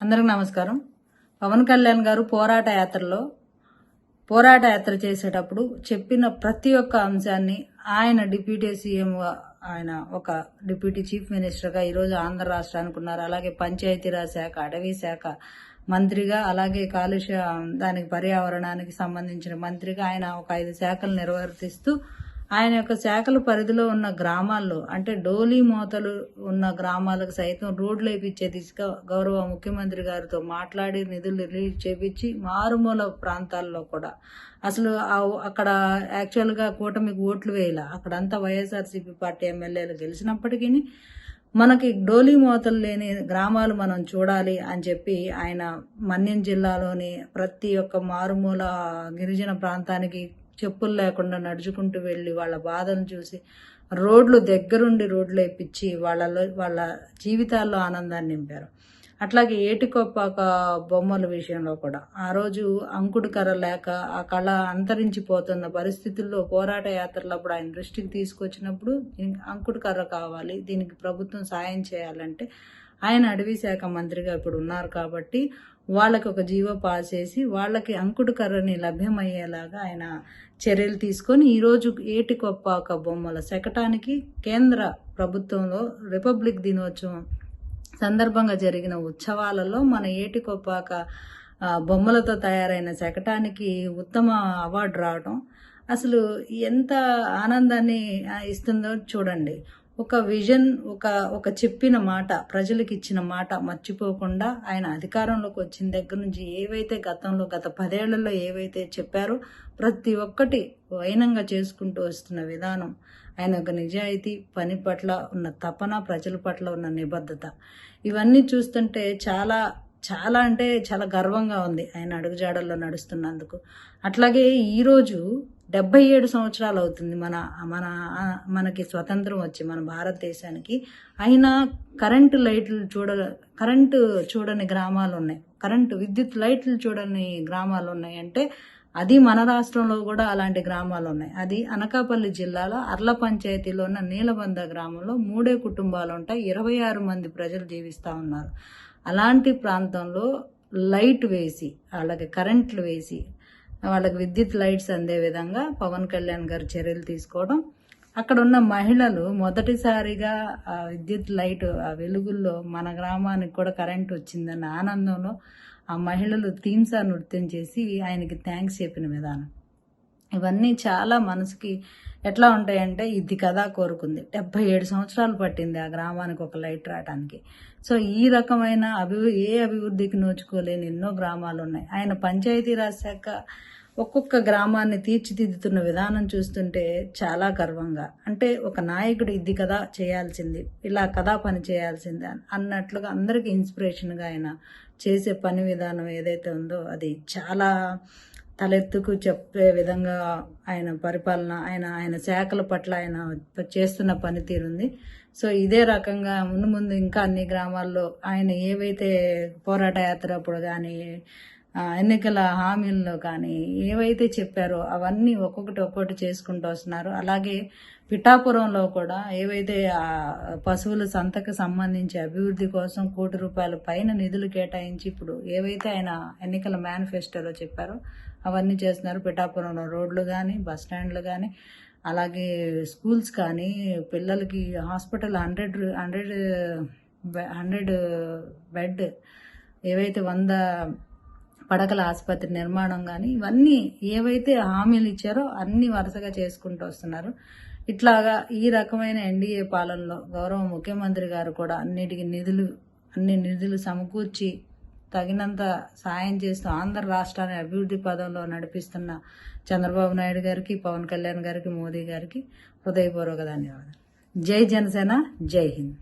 అందరికి నమస్కారం. పవన్ కళ్యాణ్ గారు పోరాట యాత్రలో పోరాట యాత్ర చేసేటప్పుడు చెప్పిన ప్రతి ఒక్క అంశాన్ని ఆయన డిప్యూటీ సీఎం ఆయన ఒక డిప్యూటీ చీఫ్ మినిస్టర్గా ఈరోజు ఆంధ్ర రాష్ట్రానికి ఉన్నారు. అలాగే పంచాయతీరాజ్ శాఖ అటవీ శాఖ మంత్రిగా అలాగే కాలుష్య దానికి పర్యావరణానికి సంబంధించిన మంత్రిగా ఆయన ఒక ఐదు శాఖలు నిర్వర్తిస్తూ ఆయన యొక్క శాఖల పరిధిలో ఉన్న గ్రామాల్లో అంటే డోలీ మోతలు ఉన్న గ్రామాలకు సైతం రోడ్లు వేయించే దిశగా గౌరవ ముఖ్యమంత్రి గారితో మాట్లాడి నిధులు రిలీజ్ చేపించి మారుమూల ప్రాంతాల్లో కూడా. అసలు అక్కడ యాక్చువల్గా కూటమికి ఓట్లు వేయాల. అక్కడంతా వైఎస్ఆర్సీపీ పార్టీ ఎమ్మెల్యేలు గెలిచినప్పటికీ మనకి డోలీ మోతలు లేని గ్రామాలు మనం చూడాలి అని చెప్పి ఆయన మన్యం జిల్లాలోని ప్రతి ఒక్క మారుమూల గిరిజన ప్రాంతానికి చెప్పులు లేకుండా నడుచుకుంటూ వెళ్ళి వాళ్ళ బాధను చూసి రోడ్లు దగ్గరుండి రోడ్లు వేయించి వాళ్ళలో వాళ్ళ జీవితాల్లో ఆనందాన్ని నింపారు. అట్లాగే ఏటికొప్పాక బొమ్మల విషయంలో కూడా. ఆ రోజు అంకుడు కర్ర లేక ఆ కళ అంతరించిపోతున్న పరిస్థితుల్లో పోరాట యాత్రలప్పుడు ఆయన దృష్టికి తీసుకొచ్చినప్పుడు దీనికి అంకుడు కర్ర కావాలి దీనికి ప్రభుత్వం సాయం చేయాలంటే ఆయన అడవి శాఖ మంత్రిగా ఇప్పుడు ఉన్నారు కాబట్టి వాళ్ళకి ఒక జీవో పాస్ చేసి వాళ్ళకి అంకుడు కర్రని లభ్యమయ్యేలాగా ఆయన చర్యలు తీసుకొని ఈరోజు ఏటికొప్పాక బొమ్మల శకటానికి కేంద్ర ప్రభుత్వంలో రిపబ్లిక్ దినోత్సవం సందర్భంగా జరిగిన ఉత్సవాలలో మన ఏటికొప్పాక బొమ్మలతో తయారైన శకటానికి ఉత్తమ అవార్డు రావడం అసలు ఎంత ఆనందాన్ని ఇస్తుందో చూడండి. ఒక విజన్ ఒక ఒక చెప్పిన మాట ప్రజలకు ఇచ్చిన మాట మర్చిపోకుండా ఆయన అధికారంలోకి వచ్చిన దగ్గర నుంచి ఏవైతే గతంలో గత పదేళ్ళలో ఏవైతే చెప్పారో ప్రతి ఒక్కటి వైనంగా చేసుకుంటూ వస్తున్న విధానం ఆయన ఒక నిజాయితీ పని పట్ల ఉన్న తపన ప్రజల పట్ల ఉన్న నిబద్ధత. ఇవన్నీ చూస్తుంటే చాలా చాలా అంటే చాలా గర్వంగా ఉంది ఆయన అడుగుజాడల్లో నడుస్తున్నందుకు. అట్లాగే ఈరోజు డెబ్బై ఏడు సంవత్సరాలు అవుతుంది మన మన మనకి స్వతంత్రం వచ్చి మన భారతదేశానికి. అయినా కరెంటు లైట్లు చూడ కరెంటు చూడని గ్రామాలు ఉన్నాయి. కరెంటు విద్యుత్ లైట్లు చూడని గ్రామాలు ఉన్నాయి అంటే అది మన రాష్ట్రంలో కూడా అలాంటి గ్రామాలు ఉన్నాయి. అది అనకాపల్లి జిల్లాలో అర్ల పంచాయతీలో ఉన్న నీలబంద గ్రామంలో మూడే కుటుంబాలు ఉంటాయి. ఇరవై ఆరు మంది ప్రజలు జీవిస్తూ ఉన్నారు. అలాంటి ప్రాంతంలో లైట్ వేసి అలాగే కరెంట్లు వేసి వాళ్ళకి విద్యుత్ లైట్స్ అందే విధంగా పవన్ కళ్యాణ్ గారు చర్యలు తీసుకోవడం. అక్కడ ఉన్న మహిళలు మొదటిసారిగా ఆ విద్యుత్ లైట్ ఆ వెలుగుల్లో మన గ్రామానికి కూడా కరెంట్ వచ్చిందన్న ఆనందంలో ఆ మహిళలు తీన్సా నృత్యం చేసి ఆయనకి థ్యాంక్స్ చెప్పిన విధానం. ఇవన్నీ చాలా మనసుకి ఎట్లా ఉంటాయంటే ఇది కదా కోరుకుంది. డెబ్బై ఏడు సంవత్సరాలు పట్టింది ఆ గ్రామానికి ఒక లైట్ రావడానికి సో ఈ రకమైన అభివృ ఏ అభివృద్ధికి నోచుకోలేని ఎన్నో గ్రామాలు ఉన్నాయి. ఆయన పంచాయతీరాజ్ శాఖ ఒక్కొక్క గ్రామాన్ని తీర్చిదిద్దుతున్న విధానం చూస్తుంటే చాలా గర్వంగా అంటే ఒక నాయకుడు ఇది కదా చేయాల్సింది ఇలా కదా పని చేయాల్సింది అన్నట్లుగా అందరికీ ఇన్స్పిరేషన్గా ఆయన చేసే పని విధానం ఏదైతే ఉందో అది చాలా తలెత్తుకు చెప్పే విధంగా ఆయన పరిపాలన ఆయన ఆయన శాఖల పట్ల ఆయన చేస్తున్న పనితీరుంది సో ఇదే రకంగా ముందు ముందు ఇంకా అన్ని గ్రామాల్లో ఆయన ఏవైతే పోరాట యాత్ర అప్పుడు కానీ ఎన్నికల హామీల్లో కానీ ఏవైతే చెప్పారో అవన్నీ ఒక్కొక్కటి ఒక్కొక్కటి చేసుకుంటూ వస్తున్నారు. అలాగే పిఠాపురంలో కూడా ఏవైతే పశువుల సంతకు సంబంధించి అభివృద్ధి కోసం కోటి రూపాయల పైన నిధులు కేటాయించి ఇప్పుడు ఏవైతే ఆయన ఎన్నికల మేనిఫెస్టోలో చెప్పారో అవన్నీ చేస్తున్నారు. పిఠాపురంలో రోడ్లు కానీ బస్ స్టాండ్లు కానీ అలాగే స్కూల్స్ కానీ పిల్లలకి hospital hundred hundred hundred bed ఏవైతే వంద పడకల ఆసుపత్రి నిర్మాణం కానీ ఇవన్నీ ఏవైతే హామీలు ఇచ్చారో అన్ని వరుసగా చేసుకుంటూ వస్తున్నారు. ఇట్లాగా ఈ రకమైన ఎన్డీఏ పాలనలో గౌరవ ముఖ్యమంత్రి గారు కూడా అన్నిటికీ నిధులు అన్ని నిధులు సమకూర్చి తగినంత సాయం చేస్తూ ఆంధ్ర రాష్ట్రాన్ని అభివృద్ధి పదంలో నడిపిస్తున్న చంద్రబాబు నాయుడు గారికి పవన్ కళ్యాణ్ గారికి మోదీ గారికి హృదయపూర్వక ధన్యవాదాలు. జై జనసేన జై హింద్.